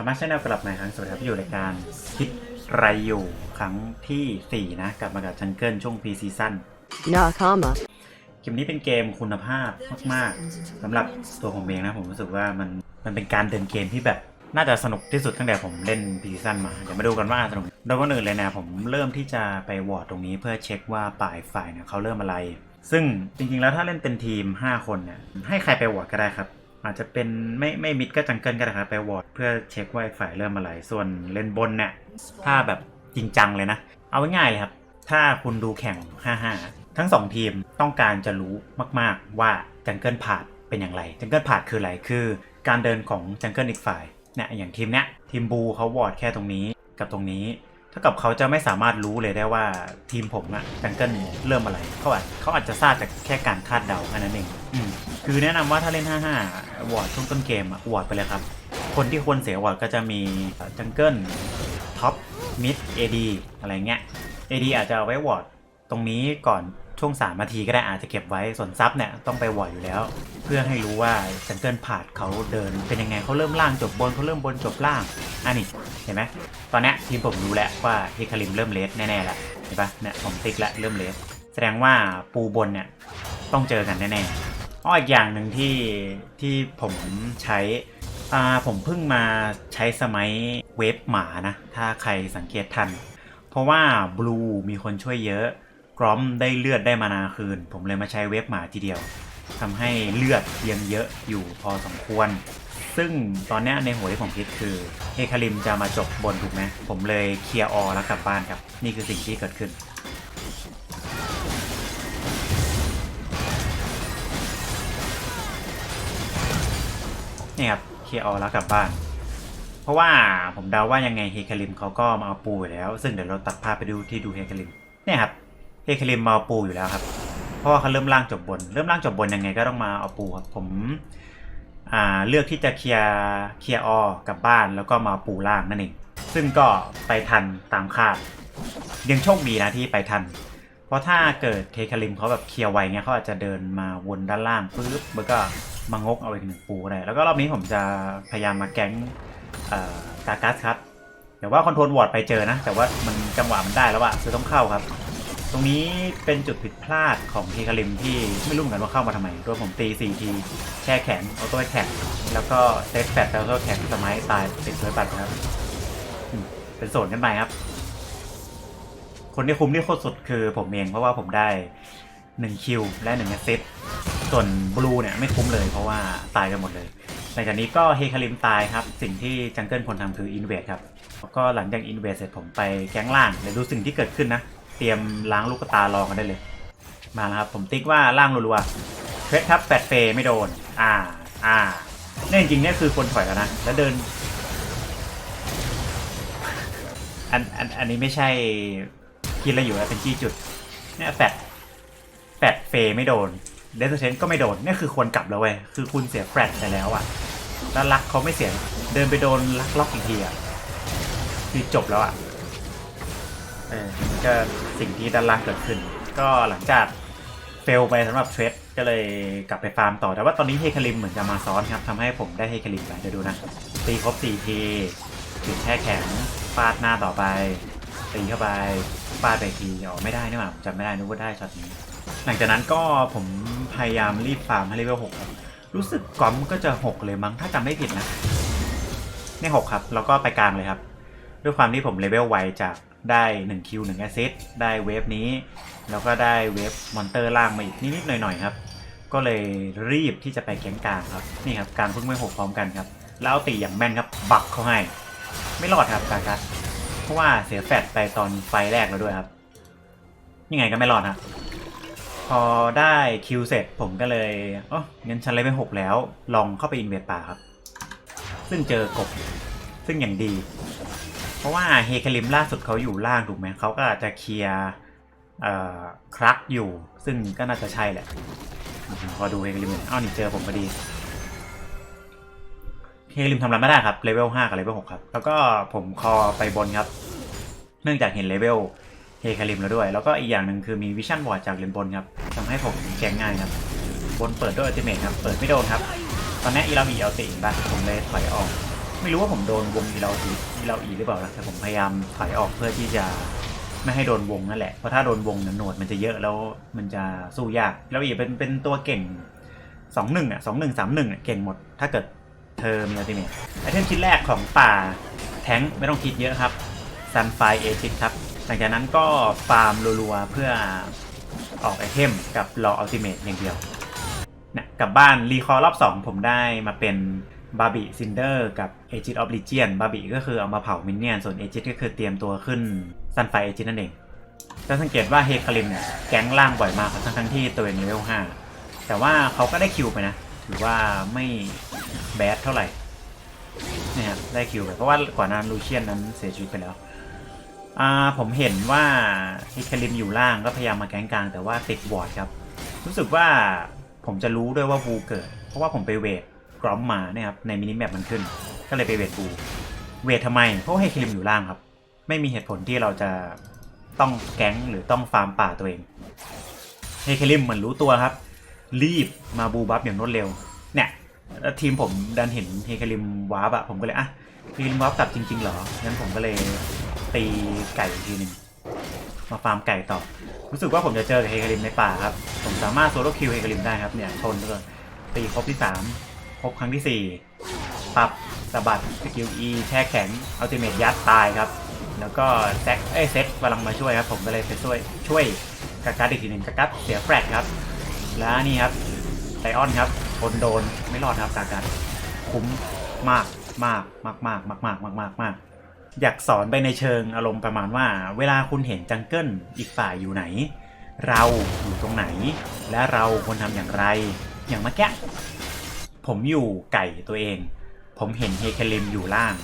คามาชแนลกลับมาอีกครั้งสวัสดีครับอยู่รายการคิดไรอยู่ครั้งทีสี่4 นะ กลับมากับจังเกิลช่วงพีซีซั่น Nakama. เกมนี้เป็นเกมคุณภาพมากๆสำหรับตัวผมเองนะ ผมรู้สึกว่ามันมันเป็นการเดินเกมที่แบบน่าจะสนุกที่สุดตั้งแต่ผมเล่นพีซีซั่นมา เดี๋ยวมาดูกันว่าสนุกโดยก่อนอื่นเลยนะ ผมเริ่มที่จะไปวอร์ดตรงนี้เพื่อเช็คว่าป่ายฝ่ายเนี่ยเขาเริ่มอะไร ซึ่งจริงๆแล้วถ้าเล่นเป็นทีม 5 คนเนี่ยให้ใครไปวอร์ดก็ได้ครับ อาจจะเป็นไม่ไม่มิดก็จังเกิลก็ได้ครับไปวอร์ดเพื่อเช็คว่าอีกฝ่ายเริ่มอะไร ส่วนเล่นบนเนี่ยถ้าแบบจริงจังเลยนะ เอาง่ายเลยครับ ถ้าคุณดูแข่ง 5-5 ทั้ง 2 ทีมต้องการจะรู้มาก ๆ ว่าจังเกิลพาดเป็นอย่างไร จังเกิลพาดคืออะไร คือ การเดินของจังเกิลอีกฝ่ายเนี่ยอย่างทีมเนี้ยทีมบูเขาวอร์ดแค่ตรงนี้กับตรงนี้ เท่ากับเขาจะไม่สามารถรู้เลยได้ว่าทีมผมอะจังเกิลเริ่มอะไรเขาอาจเขาอาจจะทราบจากแค่การคาดเดาแค่นั้นเองอืมคือแนะนำว่าถ้าเล่น 5-5วอร์ดช่วงต้นเกมอะวอร์ดไปเลยครับ คนที่ควรเสียวอร์ดก็จะมีจังเกิลท็อปมิดเอดีอะไรเงี้ย AD อาจจะเอาไว้วอร์ดตรงนี้ก่อน ช่วง3นาทีก็ได้อาจจะเก็บไว้ส่วนซับเนี่ยต้องไปวอร์อยู่แล้ว เพื่อให้รู้ว่าจังเกิลพาดเขาเดินเป็นยังไงเขาเริ่มล่างจบบนเขาเริ่มบนจบล่างอันนี้เห็นไหมตอนนี้ทีมผมรู้แล้วว่าฮิคาริมเริ่มเลสแน่ๆแล้วเห็นปะเนี่ยผมติ๊กแล้วเริ่มเลสแสดงว่าปูบนเนี่ยต้องเจอกันแน่ๆอ้ออีกอย่างหนึ่งที่ที่ผมใช้อ่าผมเพิ่งมาใช้สมัยเวฟหมานะถ้าใครสังเกตทัน เพราะว่าบลูมีคนช่วยเยอะ กรอมได้เลือดได้มานาคืน ผมเลยมาใช้เวฟหมาทีเดียวทำให้เลือดยังเยอะอยู่พอสมควร ซึ่งตอนนี้ในหัวที่ผมคิดคือเฮคาริมจะมาจบบนถูกไหมผมเลยเคลียร์ออแล้วกลับบ้านครับ นี่คือสิ่งที่เกิดขึ้นนี่ครับเคลียร์ออแล้วกลับบ้าน เพราะว่าผมเดาว่ายังไงเฮคาริมเขาก็มาเอาปูอยู่แล้ว ซึ่งเดี๋ยวเราตัดภาพไปดูที่ดูเฮคาริมเนี่ยครับ เฮคาริมมาปูอยู่แล้วครับ เพราะว่าเขาเริ่มล่างจบบน เริ่มล่างจบบนยังไงก็ต้องมาเอาปูครับ ผมอ่าเลือกที่จะเคลียร์เคลียร์ออกับบ้านแล้วก็มาปูล่างนั่นเอง ซึ่งก็ไปทันตามคาดยังโชคดีนะที่ไปทัน เพราะถ้าเกิดเทคาริมเขาแบบเคลียร์ไวเงี้ยเขาอาจจะเดินมาวนด้านล่างปุ๊บแล้วก็มางกเอาอีกหนึ่งปูได้แล้วก็รอบนี้ผมจะพยายามมาแก๊งเอ่อกากัสครับเดี๋ยวว่าคอนโทรลวอร์ดไปเจอนะ แต่ว่ามันจังหวะมันได้แล้วอะคือต้องเข้าครับ ตรงนี้เป็นจุดผิดพลาดของเทคาริมที่ไม่รู้เหมือนกันว่าเข้ามาทำไมตัวผมตี4ทีแช่แข็งเอาตัวแข็งแล้วก็เซตแฟตแล้วก็แข็งสมัยตายติดเลยปัดครับเป็นโซนกันไปครับ คนที่คุ้มที่โคตรสุดคือผมเองเพราะว่าผมได้1คิวและ1แอสซิสต์ส่วนบลูเนี่ยไม่คุ้มเลยเพราะว่าตายกันหมดเลยหลังจากนี้ก็เฮคาริมตายครับ สิ่งที่จังเกิลควรทำคืออินเวดครับแล้วก็หลังจากอินเวดเสร็จผมไปแก๊งล่างเดี๋ยวดูสิ่งที่เกิดขึ้นนะ เตรียมล้างลูกตารอกันได้เลย มาแล้วครับผมติ๊กว่าล่างรัวๆเพชรครับแปดเฟไม่โดน อ่า อ่าเนี่ยจริงๆเนี่ยคือคนถอยแล้วนะแล้วเดิน อันอันอันนี้ไม่ใช่คิดอะไรอยู่นะเป็นจี้จุด เนี่ยแฟดแฟดเฟไม่โดนเดสเทนก็ไม่โดนเนี่ยคือควรกลับแล้วเว้ยคือคุณเสียแฟดไปแล้วอะแล้วลักเขาไม่เสียเดินไปโดนลักล็อกอีกทีอะคือจบแล้วอะ เออมันก็สิ่งที่ด้านล่างเกิดขึ้น ก็หลังจากเฟลไปสำหรับเทรดก็เลยกลับไปฟาร์มต่อ แต่ว่าตอนนี้เฮคาริมเหมือนจะมาซ้อนครับทำให้ผมได้เฮคาริมไปเดี๋ยวดูนะ ตีครบ4ทีถึงแช่แข็งฟาดหน้าต่อไปตีเข้าไปฟาดไปทีอ๋อไม่ได้นี่หว่าจำไม่ได้นึกว่าได้ช็อตนี้ หลังจากนั้นก็ผมพยายามรีบฟาร์มให้เลเวล6ครับรู้สึกกอมก็จะ6เลยมั้งถ้าจำไม่ผิดนะนี่6ครับ แล้วก็ไปกลางเลยครับ ด้วยความที่ผมเลเวลไวจาก ได้1คิว1แอสซิสได้เวฟนี้ แล้วก็ได้เวฟมอนเตอร์ล่างมาอีกนิดๆหน่อยๆครับ ก็เลยรีบที่จะไปแก๊งกลางครับ นี่ครับกลางเพิ่งไม่หกพร้อมกันครับ แล้วเอาตีอย่างแม่นครับ บักเขาให้ ไม่รอดครับกากัสเพราะว่าเสียแฟดไปตอนไฟแรกแล้วด้วยครับ ยังไงก็ไม่รอดครับพอได้คิวเสร็จผมก็เลยอ๋องั้นฉันเลยไปหกแล้ว ลองเข้าไปอินเวดป่าครับ ซึ่งเจอกบซึ่งอย่างดี ราะว่าเฮคาริมล่าสุดเขาอยู่ล่างถูกไหมเขาก็อาจจะเคลียร์ครักอยู่ ซึ่งก็น่าจะใช่แหละพอดูเฮคาริมอ้าวนี่เจอผมพอดีเฮคาริมทำอะไรไม่ได้ครับเลเวล5กับเลเวล6ครับ แล้วก็ผมคอไปบนครับ เนื่องจากเห็นเลเวลเฮคาริมแล้วด้วย แล้วก็อีกอย่างหนึ่งคือมีวิชั่นวอร์ดจากเลนบนครับทำให้ผมแกงง่ายครับ บนเปิดด้วยอัลติเมทครับ เปิดไม่โดนครับ ตอนนี้อีรามีเอาติบ้างผมเลยถอยออก ไม่รู้ว่าผมโดนวงอีเราอีอีเราอีหรือเปล่านะแต่ผมพยายามถอยออกเพื่อที่จะไม่ให้โดนวงนั่นแหละ เพราะถ้าโดนวงเนี่ยหนวดมันจะเยอะแล้วมันจะสู้ยากแล้วอีเป็นเป็นตัวเก่งสองหนึ่งอะสองหนึ่งสามหนึ่งเก่งหมด ถ้าเกิดเธอมีอัลติเมทไอเทมชิ้นแรกของป่าแท้งไม่ต้องคิดเยอะครับซันไฟเอจิตครับหลังจากนั้นก็ฟาร์มรัวๆเพื่อออกไอเทมกับรออัลติเมทอย่างเดียวเนี่ยกลับบ้านรีคอร์รอบ 2 ผมได้มาเป็น บาร์บีซินเดอร์กับเอจิตออฟลิเจียนบาร์บีก็คือเอามาเผามินเนี่ยน ส่วนเอจิตก็คือเตรียมตัวขึ้นซันไฟเอจิตนั่นเองจะสังเกตว่าเฮคาริมเนี่ยแก๊งล่างบ่อยมากทั้งทั้งที่ตัวเองเลเวล5แต่ว่าเขาก็ได้คิวไปนะ ถือว่าไม่แบดเท่าไหร่เนี่ยครับได้คิวไปเพราะว่าก่อนหน้านั้นลูเชียนนั้นเสียชีวิตไปแล้วอ่าผมเห็นว่าเฮคาริมอยู่ล่างก็พยายามมาแก๊งกลางแต่ว่าติดวอร์ดครับ รู้สึกว่าผมจะรู้ด้วยว่าบูเกิด เพราะว่าผมไปเวท กรอมมาเนี่ยครับในมินิแมปมันขึ้น ก็เลยไปเวทบูเวททำไม เพราะว่าเฮคิลิมอยู่ล่างครับ ไม่มีเหตุผลที่เราจะต้องแก๊งหรือต้องฟาร์มป่าตัวเองเฮคิลิมเหมือนรู้ตัวครับ รีบมาบูบัฟอย่างรวดเร็ว เนี่ยแล้วทีมผมดันเห็นเฮคิลิมวาร์ปอะผมก็เลยอะเฮคิลิมวาร์ปกลับจริงๆเหรองั้นผมก็เลยตีไก่อีกทีหนึ่งมาฟาร์มไก่ต่อ รู้สึกว่าผมจะเจอเฮคาริมในป่าครับ ผมสามารถโซโล่คิวเฮคาริมได้ครับเนี่ยชนเลยตีครบที่3 ครบครั้งที่ 4 ปรับสะบัดสกิล E แช่แข็งอัลติเมทยัดตายครับ แล้วก็แซกเอ้ยเซ็ตกำลังมาช่วยครับ ผมก็เลยไปช่วยช่วยกากัดอีกทีหนึ่งกากัดเสียแฟลชครับ แล้วนี่ครับไลออนครับทนโดนไม่รอดครับกากัดคุ้มมากมากมากมากมากมากมากมากมากอยากสอนไปในเชิงอารมณ์ประมาณว่า เวลาคุณเห็นจังเกิลอีกฝ่ายอยู่ไหน เราอยู่ตรงไหน และเราควรทำอย่างไร อย่างเมื่อกี้ ผมอยู่ไก่ตัวเอง ผมเห็นเฮเคลิมอยู่ล่าง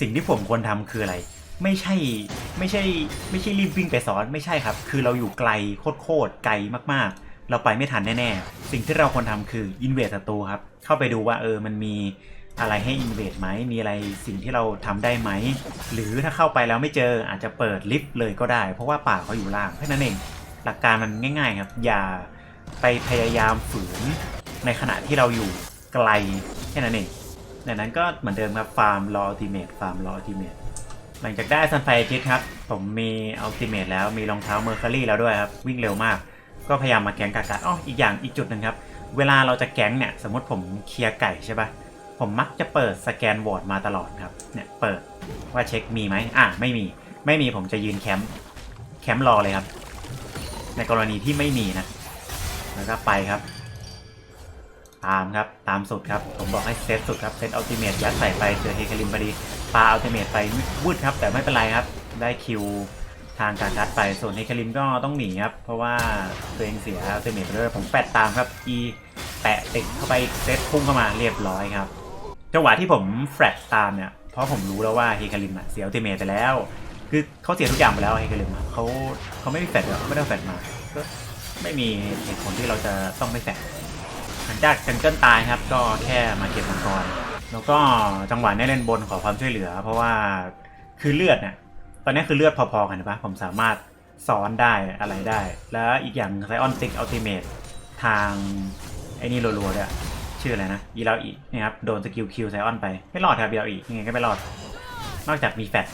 สิ่งที่ผมควรทำคืออะไร ไม่ใช่ไม่ใช่ไม่ใช่รีบวิ่งไปสอนไม่ใช่ครับ คือเราอยู่ไกลโคตรไกลมากๆ เราไปไม่ทันแน่ๆ สิ่งที่เราควรทำคืออินเวสศัตรูครับ เข้าไปดูว่าเออมันมีอะไรให้อินเวสไหมมีอะไรสิ่งที่เราทำได้ไหม หรือถ้าเข้าไปแล้วไม่เจออาจจะเปิดลิฟต์เลยก็ได้ เพราะว่าป่าเขาอยู่ล่างแค่นั้นเองหลักการมันง่าย ๆ ครับ อย่าไปพยายามฝืนในขณะที่เราอยู่ ไกลแค่นั้นเองดังนั้นก็เหมือนเดิมครับฟาร์มรออัลติเมทฟาร์มรออัลติเมทหลังจากได้ซันไฟจิตครับ ผมมีอัลติเมทแล้วมีรองเท้าเมอร์คารี่แล้วด้วยครับ วิ่งเร็วมาก ก็พยายามมาแก๊งกากาอ๋ออีกอย่างอีกจุดหนึ่งครับ เวลาเราจะแก๊งเนี่ย สมมติผมเคลียร์ไก่ใช่ปะผมมักจะเปิดสแกนวอร์ดมาตลอดครับ เนี่ยเปิดว่าเช็คมีไหมอะไม่มี ไม่มีผมจะยืนแคมป์แคมป์รอเลยครับ ในกรณีที่ไม่มีนะ แล้วก็ไปครับ ตามครับ ตามสุดครับ ผมบอกให้เซตสุดครับ เซตอัลติเมทยัดใส่ไปเจอเฮคาริมพอดีปาอัลติเมทไปวืดครับ แต่ไม่เป็นไรครับ ได้คิวทางการคัดไป ส่วนเฮคาริมก็ต้องหนีครับ เพราะว่าตัวเองเสียอัลติเมทไปด้วยผมแปดตามครับ E แปะติดเข้าไปเซตพุ่งเข้ามาเรียบร้อยครับ จังหวะที่ผมแฟลตตามเนี่ย เพราะผมรู้แล้วว่าเฮคาริมอะเสียอัลติเมทไปแล้ว คือเขาเสียทุกอย่างไปแล้วเฮคาริมเขาเขาไม่มีแฟลตอะเขาไม่ได้แฟลตมาก็ไม่มีเหตุผลที่เราจะต้องไม่แฟลตห ลังจากจังเกิลตายครับ ก็แค่มาเก็บมังกร แล้วก็จังหวะนี้เล่นบนขอความช่วยเหลือ เพราะว่าคือเลือดเนี่ยตอนนี้คือเลือดพอๆกันนะปะผมสามารถซ้อนได้อะไรได้ แล้วอีกอย่างไซออนติกอัลติเมททาง ไอ้นี่รัวๆด้วยชื่ออะไรนะอีราอีนี่ครับ โดนสกิลคิวไซออนไป ไม่รอดครับอีราอียังไงก็ไม่รอด นอกจากมีแฟด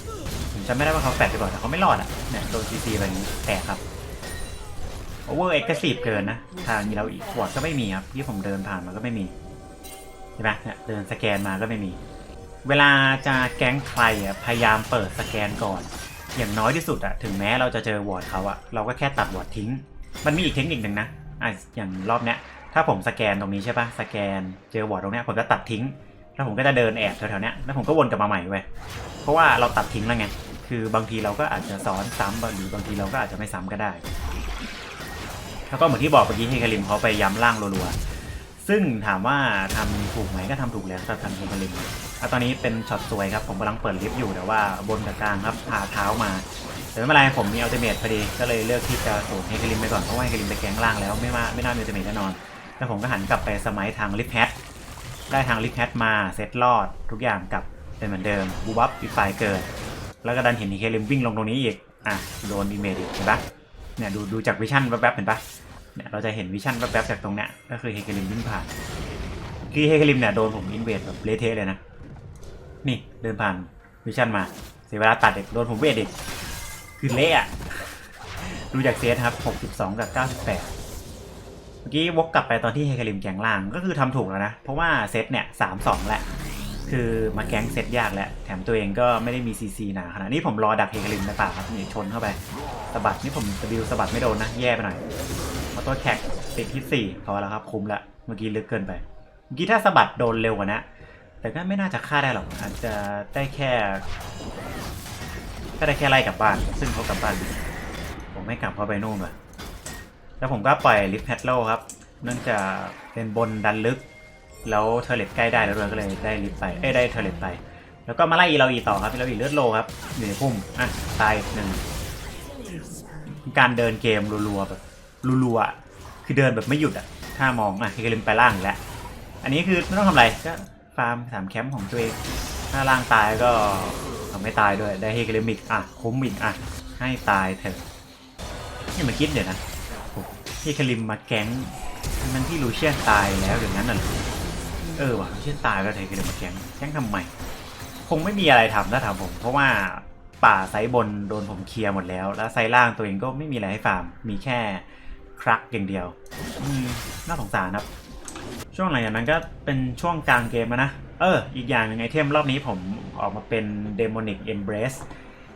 ผมจำไม่ได้ว่าเขาแฟดหรือเปล่าแต่เขาไม่รอดอะเนี่ยโดนซีซีไปอย่างนี้แตกครับ โอเวอร์เอ็กซ์ซีฟเกินนะ ทางอีราอีวอร์ดก็ไม่มีครับ ที่ผมเดินผ่านมาก็ไม่มี ใช่ไหมเนี่ยเดินสแกนมาก็ไม่มี เวลาจะแก๊งใครอะพยายามเปิดสแกนก่อน อย่างน้อยที่สุดอะถึงแม้เราจะเจอวอร์ดเขาอะเราก็แค่ตัดวอร์ดทิ้ง มันมีอีกเทคนิคหนึ่งนะอะอย่างรอบเนี้ยถ้าผมสแกนตรงนี้ใช่ปะสแกนเจอวอร์ดตรงเนี้ยผมจะตัดทิ้ง แล้วผมก็จะเดินแอบแถวๆเนี้ยแล้วผมก็วนกลับมาใหม่เว้ยเพราะว่าเราตัดทิ้งแล้วไงคือบางทีเราก็อาจจะซ้อนซ้ำหรือบางทีเราก็อาจจะไม่ซ้ำก็ได้ แล้วก็เหมือนที่บอกเมื่อกี้เฮคาริมเขาไปย้ำล่างรัวๆ ซึ่งถามว่าทำถูกไหมก็ทำถูกแล้วสำหรับทางเฮคาริมอะตอนนี้เป็นช็อตสวยครับ ผมกำลังเปิดลิฟต์อยู่แต่ว่าบนกับกลางครับพาเท้ามาแต่ไม่เป็นไรผมมีอัลติเมทพอดีก็เลยเลือกที่จะสูงเฮคาริมไปก่อนเพราะว่าเฮคาริมไปแกงล่างแล้วไม่มาไม่น่ามีอัลติเมทแน่นอน แล้วผมก็หันกลับไปสมัยทางลิฟแพทได้ทางลิฟแพทมาเซตรอด ทุกอย่างกลับเป็นเหมือนเดิมบูบับอีกฝ่ายเกิด แล้วก็ดันเห็นเฮคาริมวิ่งลงตรงนี้อีกอะโดนอิเมจอีกเห็นปะเนี่ยดูดูจากวิชั่นแวบๆเห็นปะ เนี่ยเราจะเห็นวิชั่นแวบๆจากตรงเนี้ยก็คือเฮคาริมวิ่งผ่านคือเฮคาริมเนี่ยโดนผมอินเวดแบบเละเทะเลยนะ นี่เดินผ่านวิชั่นมาเสียเวลาตัดเด็กโดนผมเวทเด็กคือเละอะดูจากเซตครับ 62 กับ 98เมื่อกี้วกกลับไปตอนที่เฮคาริมแกงล่างก็คือทำถูกแล้วนะ เพราะว่าเซตเนี่ย3-2แหละ คือมาแก๊งเซตยากแหละแถมตัวเองก็ไม่ได้มีซีซีหนาขนาดนี้ผมรอดักเฮคาริมในป่าครับนี่ชนเข้าไปสะบัดนี่ผมสบิวสะบัดไม่โดนนะ แย่ไปหน่อย อเตอร์แท็กติดที่ 4 พอแล้วครับ คุ้มละ เมื่อกี้ลึกเกินไป เมื่อกี้ถ้าสะบัดโดนเร็วกว่านะ แต่ก็ไม่น่าจะฆ่าได้หรอก อาจจะได้แค่ก็ได้แค่ไล่กลับบ้าน ซึ่งเขากลับบ้าน ผมไม่กลับเพราะไปนู่นว่ะแล้วผมก็ปล่อยลิฟต์แพทโลครับ เนื่องจากเป็นบนดันลึก แล้วเทเลตใกล้ได้แล้วด้วยก็เลยได้ลิฟต์ไป เอ้ยได้เทเลตไป แล้วก็มาไล่อีเราอีต่อครับอีเราอีเลือดโลครับอยู่ในพุ่ม อะตายหนึ่งการเดินเกมรัวๆแบบ รัวๆคือเดินแบบไม่หยุดอะถ้ามองอะคือลืมไปล่างแล้ว อันนี้คือไม่ต้องทำอะไรก็ฟาร์มสามแคมป์ของตัวเองถ้าล่างตายก็ทำไม่ตายด้วยได้เฮกลิมิกอะคุ้มอีกอะให้ตายเถอะนี่มาคิดเดี๋ยวนะเฮกลิมมาแก๊งมันที่ลูเชียนตายแล้วอย่างนั้นน่ะเออว่ะลูเชียนตายแล้วเฮกลิมมาแก๊งแก๊งทำไมคงไม่มีอะไรทำถ้าถามผม เพราะว่าป่าไซบนโดนผมเคลียร์หมดแล้ว แล้วไซล่างตัวเองก็ไม่มีอะไรให้ฟาร์มมีแค่ ครักอย่างเดียวน่าสงสารครับ ช่วงหลังจากนั้นก็เป็นช่วงกลางเกมนะ เออ อีกอย่างหนึ่งไอเทมรอบนี้ผมออกมาเป็น Demonic Embrace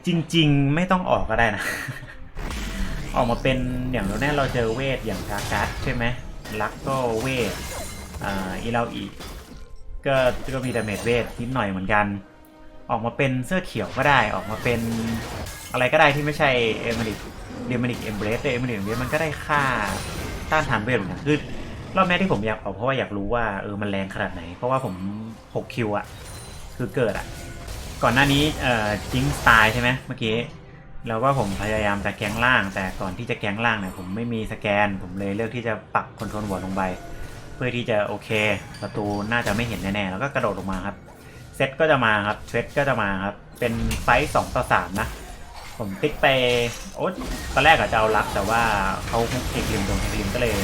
จริง ๆ ไม่ต้องออกก็ได้นะ ออกมาเป็นอย่างเราแน่เราเจอเวทอย่างกาการ์ดใช่ไหมลักก็เวทอ่าอีเราอีก็ก็มีดาเมจเวทนิดหน่อยเหมือนกัน ออกมาเป็นเสื้อเขียวก็ได้ ออกมาเป็นอะไรก็ได้ที่ไม่ใช่เอม n นิก เดม n นิกเอมเบรสแต่เอม n นิกเอมเบรสมันก็ได้ค่าต้านทานเวทเหมือนกันคือรอบนี้ที่ผมอยากออกเพราะว่าอยากรู้ว่าเออมันแรงขนาดไหน เพราะว่าผม6คิวอะคือเกิดอะก่อนหน้านี้เอ่อจิงตล์ใช่ไหมเมื่อกี้แล้วก็ผมพยายามจะแกงล่าง แต่ก่อนที่จะแกงล่างเนี่ยผมไม่มีสแกน ผมเลยเลือกที่จะปักคอนโทรลหัวลงไปเพื่อที่จะโอเคประตูน่าจะไม่เห็นแน่ๆแล้วก็กระโดดลงมาครับเซตก็จะมาครับเทรดก็จะมาครับเป็นไฟต์สองต่อสามนะ ผมติ๊กไปโอ๊ตตอนแรกอะจะเอาลักแต่ว่าเขาเทคลิมโดนเทคลิมก็เลย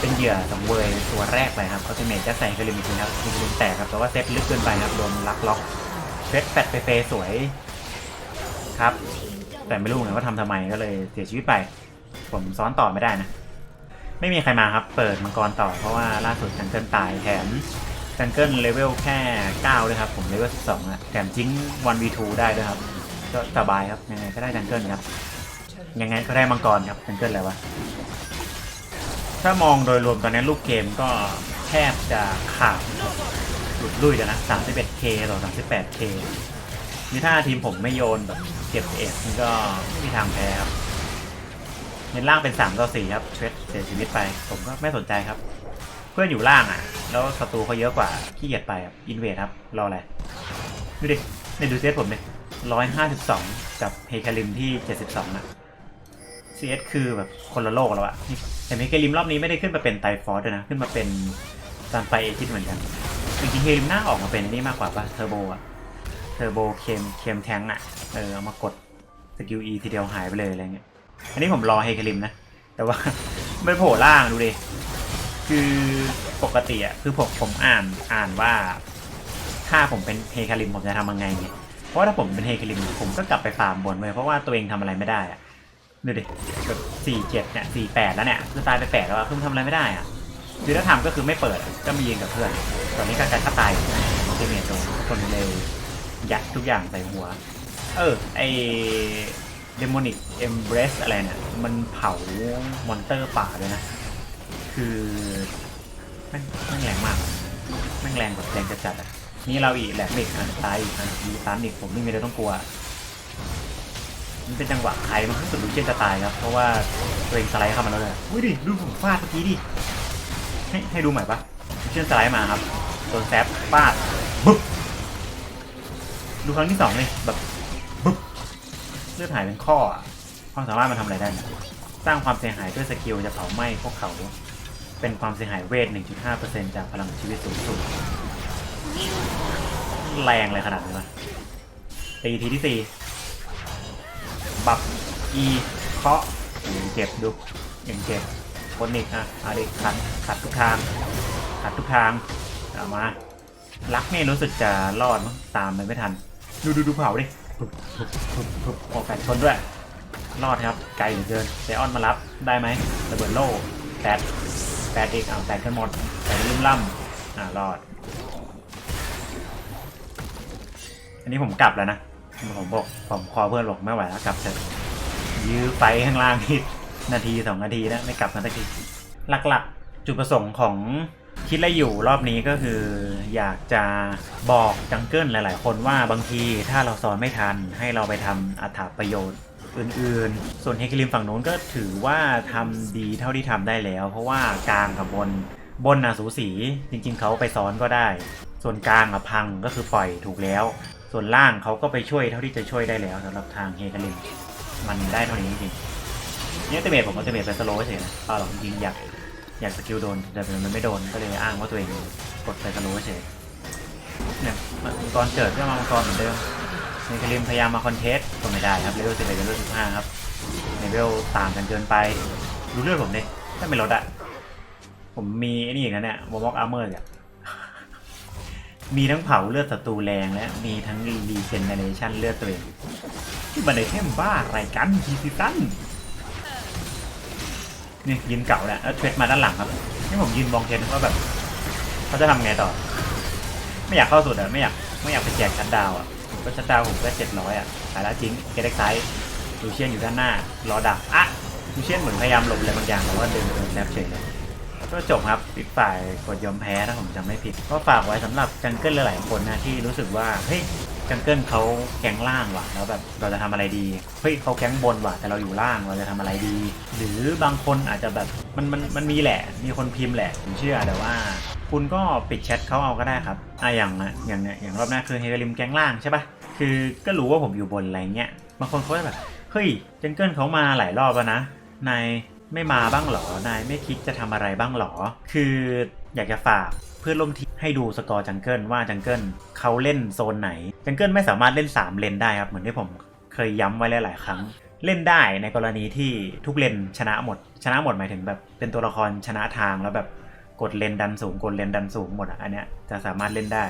เป็นเหยื่อสังเวยตัวแรกไปครับเขาจะเมจจะใส่เทคลิมอีกทีครับเทคลิมแตกครับแต่ว่าเซตลึกเกินไปครับโดนลักล็อกเทรดแฟดไปเฟสวยครับ แต่ไม่รู้เหมือนกันว่าทำทำไมก็เลยเสียชีวิตไป ผมซ้อนต่อไม่ได้นะ ไม่มีใครมาครับ เปิดมังกรต่อเพราะว่าล่าสุดจังเกิลตายแถมจังเกิลเลเวลแค่ 9 ด้วยครับ ผมเลเวล 12อะแถมจิ้ง 1v2 ได้ด้วยครับ ก็สบายครับ ยังไงก็ได้จังเกิลครับ ยังไงก็ได้มังกรครับจังเกิลอะไรวะ ถ้ามองโดยรวมตอนนี้รูปเกมก็แทบจะขาดหลุดลุยแล้วนะ 31k ต่อ 38k นี่ถ้าทีมผมไม่โยนแบบเก็บเอสมันก็ไม่มีทางแพ้ครับในล่างเป็น3ต่อ4ครับเทรดเสียชีวิตไป ผมก็ไม่สนใจครับ เพื่อนอยู่ล่างอะ แล้วศัตรูเขาเยอะกว่าขี้เกียจไปครับอินเวดครับ รออะไร ดูดิในดูเซตผมเนี่ย ร้อยห้าสิบสองกับเฮคาริมที่เจ็ดสิบสองอะ CS คือแบบคนละโลกแล้วอะแต่เฮคาริมรอบนี้ไม่ได้ขึ้นมาเป็นไตฟอร์ดนะ ขึ้นมาเป็นซันไฟเอจิตเหมือนกันจริงๆเฮคาริมน่าออกมาเป็นนี่มากกว่าป่ะเทอร์โบอะเทอร์โบเคมเคมแทงอะเออเอามากดสกิล E ทีเดียวหายไปเลยอะไรเงี้ย อันนี้ผมรอเฮคาริมนะ แต่ว่าไม่โผล่ล่างดูดิคือปกติอะคือผมผมอ่านอ่านว่า ถ้าผมเป็นเฮคาริมผมจะทำยังไงเนี่ย ราะถ้าผมเป็นเฮคาริมผมก็กลับไปฟาร์มบนเลยเพราะว่าตัวเองทำอะไรไม่ได้อะดูดิแบบสี่เจ็ดเนี่ยสี่แปดแล้วเนี่ยคือตายไปแปดแล้วอะคือทำอะไรไม่ได้อะคือถ้าทำก็คือไม่เปิดอะก็มียิงกับเพื่อน ตอนนี้การฆ่าตายเดเมจโดนคนเลยยัดทุกอย่างใส่หัว เออ ไอเดโมนิกเอมเบรสอะไรเนี่ยมันเผามอนเตอร์ป่าเลยนะ คือแม่งแรงมากแม่งแรงแบบแรงจัดๆอะ นี่เราอีกแหลกอีกอะตายอีกอะมีตันอีกผมไม่มีอะไรต้องกลัว มันเป็นจังหวะใครมันรู้สึกดูเช่นจะตายครับ เพราะว่าตัวเองสไลด์เข้ามาแล้วเลยอุ้ยดิดูผมฟาดเมื่อกี้ดิ ให้ให้ดูใหม่ปะเช่นสไลด์มาครับโดนแซฟฟาดบึ๊บดูครั้งที่สองเลยแบบบึ๊บเลือดหายเป็นข้ออะความสามารถมันทำอะไรได้นะสร้างความเสียหายด้วยสกิลจะเผาไหม้พวกเขา เป็นความเสียหายเวท 1.5%จากพลังชีวิตสูงสุด แรงเลยขนาดนี้วะตีทีที่สี่บับอีเคาะยังเจ็บดูยังเจ็บคนอีกอะอาดิขัดขัดทุกทางขัดทุกทางเอามาลักนี่รู้สึกจะรอดมั้งตามไปไม่ทัน ดูดูดูเผาดิออกแฟดชนด้วย รอดครับ ไกลเหลือเกินเซออนมารับได้ไหมระเบิดโล่แปดแปดอีกเอาแตกกันหมดแตกลุ่มล่ำอ่ารอด อันนี้ผมกลับแล้วนะ ผมบอกผมคอเพื่อนบอกไม่ไหวแล้วกลับเถอะยื้อไปข้างล่างทีนาทีสองนาทีนะไม่กลับมาสักทีหลักๆ จุดประสงค์ของคิดและอยู่รอบนี้ก็คือ อยากจะบอกจังเกิลหลาย ๆ คนว่าบางทีถ้าเราสอนไม่ทัน ให้เราไปทำอัถประโยชน์อื่นๆ ส่วนเฮกิลิมฝั่งนู้นก็ถือว่าทำดีเท่าที่ทำได้แล้ว เพราะว่ากลางกับบนบนน่ะสูสีจริง ๆเขาไปซ้อนก็ได้ ส่วนกลางอะพังก็คือปล่อยถูกแล้ว ส่วนล่างเขาก็ไปช่วยเท่าที่จะช่วยได้แล้วสำหรับทางเฮกาลินมันได้เท่านี้จริงเนี่ยเตเมทผมเอาเตเมทไปสโลว์เฉยนะเปล่าหรอกจริงอยากอยากสกิลโดนแต่มันไม่โดนก็เลยอ้างว่าตัวเองกดไปสโลว์เฉยเนี่ยมังกรเกิดก็มามังกรเหมือนเดิมเฮกาลินพยายามมาคอนเทสก็ไม่ได้ครับเลเวลสิบเอ็ดเลเวลสิบห้าครับเลเวลต่างกันเกินไปดูเลือดผมดิถ้าไม่ลดอะผมมีไอ้นี่อีกนะเนี่ยวอลม็อกอาร์เมอร์อะ มีทั้งเผาเลือดศัตรูแรงและมีทั้งรีเจนเนเรชันเลือดตัวเองที่บันไดเทมบ้าอะไรกันทีซิตันนี่ยืนเก่าแหละแล้วเทรดมาด้านหลังครับนี่ผมยืนมองเทรดว่าแบบเขาจะทำไงต่อ ไม่อยากเข้าสุดอะไม่อยากไม่อยากไปแจกชัดดาวอะผมก็ชัดดาวผมก็เจ็ดร้อยอะขายแล้วจริงเกด็กไซด์ลูเชียนอยู่ด้านหน้ารอดักอะลูเชียนเหมือนพยายามหลบอะไรบางอย่างแต่ว่าเดินเดินแลบเฉยเลย ก็จบครับอีกฝ่ายกดยอมแพ้ถ้าผมจำไม่ผิด ก็ฝากไว้สำหรับจังเกิลหลายๆคนนะที่รู้สึกว่าเฮ้ยจังเกิลเขาแก๊งล่างว่ะแล้วแบบเราจะทำอะไรดีเฮ้ยเขาแก๊งบนว่ะแต่เราอยู่ล่างเราจะทำอะไรดี หรือบางคนอาจจะแบบมันมันมันมีแหละ มีคนพิมพ์แหละผมเชื่อแต่ว่า คุณก็ปิดแชทเขาเอาก็ได้ครับอะอย่างอะอย่างเนี้ยอย่างรอบหน้าคือเฮกลิมแก๊งล่างใช่ปะคือก็รู้ว่าผมอยู่บนอะไรเงี้ยบางคนเขาจะแบบเฮ้ยจังเกิลเขามาหลายรอบแล้วนะนาย ไม่มาบ้างเหรอ นายไม่คิดจะทำอะไรบ้างเหรอ คืออยากจะฝากเพื่อนร่วมทีมให้ดูสกอร์จังเกิลว่าจังเกิลเขาเล่นโซนไหน จังเกิลไม่สามารถเล่น 3 เลนได้ครับ เหมือนที่ผมเคยย้ำไว้หลาย ๆ ครั้ง เล่นได้ในกรณีที่ทุกเลนชนะหมด ชนะหมดหมายถึงแบบเป็นตัวละครชนะทางแล้วแบบกดเลนดันสูงกดเลนดันสูงหมดอะอันเนี้ยจะสามารถเล่นได้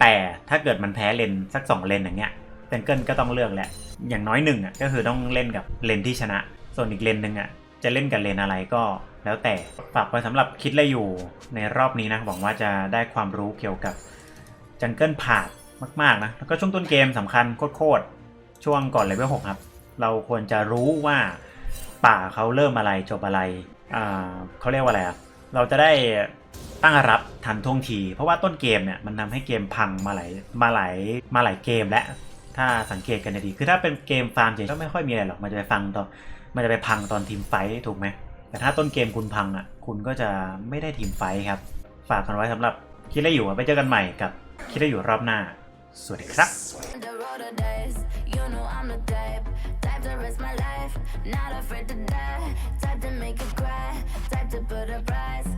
แต่ถ้าเกิดมันแพ้เลนสัก 2 เลนอย่างเงี้ยจังเกิลก็ต้องเลือกแหละอย่างน้อยหนึ่งอะก็คือต้องเล่นกับเลนที่ชนะ ส่วนอีกเลนหนึ่งอะ จะเล่นกับเลนอะไรก็แล้วแต่ฝากไว้สำหรับคิดและอยู่ในรอบนี้นะหวังว่าจะได้ความรู้เกี่ยวกับจังเกิลผ่านมากๆนะแล้วก็ช่วงต้นเกมสำคัญโคตรๆช่วงก่อนเลเวล6ครับ เราควรจะรู้ว่าป่าเขาเริ่มอะไรจบอะไรอ่าเขาเรียกว่าอะไรอะเราจะได้ตั้งรับทันท่วงที เพราะว่าต้นเกมเนี่ยมันทำให้เกมพังมาหลายมาหลายมาหลายเกมแล้วถ้าสังเกตกันดีคือถ้าเป็นเกมฟาร์มเฉยก็ไม่ค่อยมีอะไรหรอกมันจะไปฟังตอน มันจะไปพังตอนทีมไฟท์ถูกไหมแต่ถ้าต้นเกมคุณพังอะ คุณก็จะไม่ได้ทีมไฟท์ครับ ฝากกันไว้สำหรับคิดได้อยู่ไปเจอกันใหม่กับคิดได้อยู่รอบหน้า สวัสดีครับ not afraid to die, type to make you cry, type to put a price